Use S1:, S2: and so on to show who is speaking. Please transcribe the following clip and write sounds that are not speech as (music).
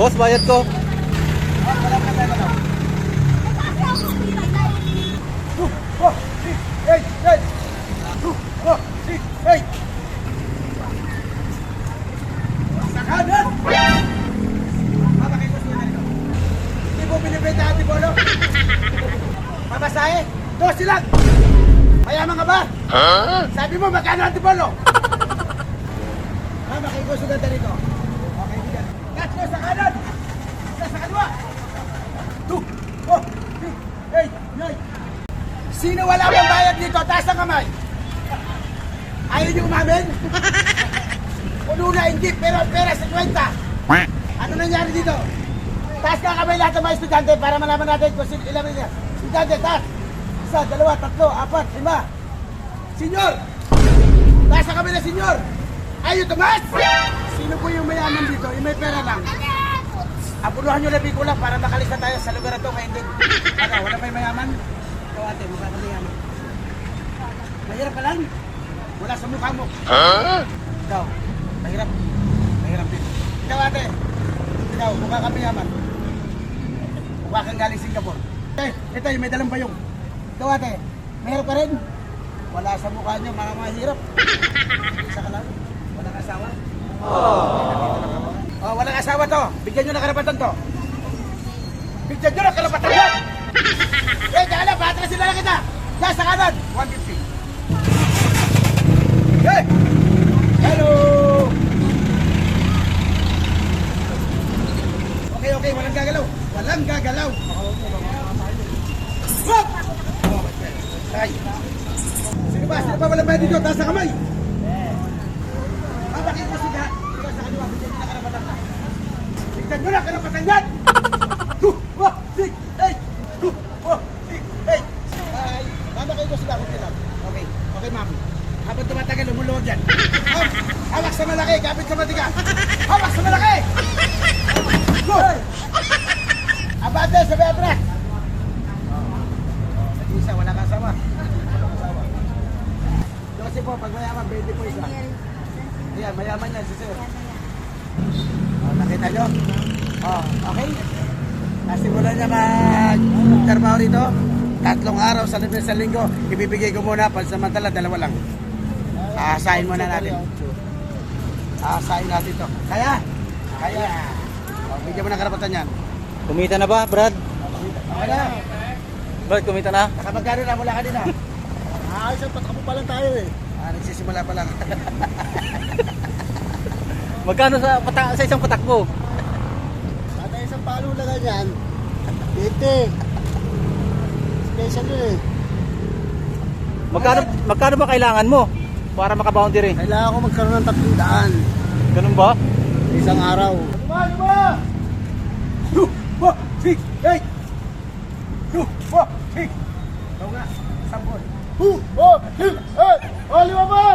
S1: Boss, bayad ko.
S2: Hey, hey! Oh, si, hey! Sa kanan! Mama, kayo gusto na ito. Hindi mo binibenta ang tibolo? Mamasahe? Dosi lang! Mayaman ka ba? Sabi mo, magkano ang tibolo? (laughs) Mama, kayo gusto na dito. Tatlo sa kanan! Isa sa kaliwa! Two! Oh! Three! Hey! Nine! Sino wala bang bayad dito? Taas ang kamay! Ayaw niyo umamin? (laughs) Puno na hindi, pero pera sa kwenta. Ano nangyari dito? Taas ka kamay lahat ng mga estudyante para malaman natin kung sino ilan nila. Estudyante, taas! Isa, dalawa, tatlo, apat, lima. Senyor! Taas ang kamay na senyor! Ayaw tumas! Sino po yung mayaman dito? Yung may pera lang? Apunuhan nyo na ko lang para makalis tayo sa lugar na to. Kaya hindi. Ano, wala may mayaman? Ikaw ate, mukha ka mayaman. Mahirap ka lang. Wala sa mukha mo. Ikaw, mahirap. Mahirap din. Ikaw ate, ikaw, mukha ka mayaman. Mukha kang galing Singapore. Eh, ito yung may dalang payong. Ikaw ate, mahirap ka rin. Wala sa mukha niyo, mga mahirap. Isa ka lang. Walang asawa. Oh, walang asawa to. Bigyan nyo ng karapatan to. Bigyan nyo ng karapatan yan. (laughs) Eh, kaya lang, batra sila lang kita. Yan, sa kanan. 150. Hey! Hello! Okay, okay, walang gagalaw. Walang gagalaw. Wag! Ay. Sino ba? Sino ba walang bayad dito? Taas sa kamay. Ah, bakit mo sila? Sila sa kaliwa, bigyan nyo ng karapatan na. Bigyan nyo ng karapatan yan! Two, one, six, eight! Two, one, six, eight! Ay, kayo sila, okay lang. Okay, okay ma'am. Habang tumatagal, lumuluwag yan. Hawak, hawak sa malaki, kapit sa matigas. Hawak sa malaki! Go! Abante sa Beatrice! Oh, isa, wala kang asawa. Kasi po, pag mayaman, 20 po isa. Ayan, mayaman yan si sir. Oh, nakita nyo? Oh, okay? Nasimulan niya mag-trabaho rito. Tatlong araw sa libro sa linggo. Ibibigay ko muna, pansamantala, dalawa lang. Aasahin muna natin. Aasahin natin to. Kaya? Kaya. Oh, bigyan mo ng karapatan yan.
S1: Kumita na ba, Brad?
S2: Okay na.
S1: Brad, kumita na?
S2: Nakamagkano na mula kanina?
S3: Ah, isang patakbo pa lang tayo eh.
S2: Ah, nagsisimula pa lang.
S1: Magkano sa, pata sa isang patakbo?
S3: Palo na ganyan, 20. Special yun eh.
S1: Magkano, magkano ba kailangan mo para makaboundary?
S3: Kailangan ko magkaroon ng tatlong daan.
S1: Ganun ba?
S3: Isang araw.
S2: Luma, luma! Two, four, six, eight! Two, four, six! Ikaw nga, sampol.
S3: Hu! Oh! Hi! Hey! Oh, lima pa!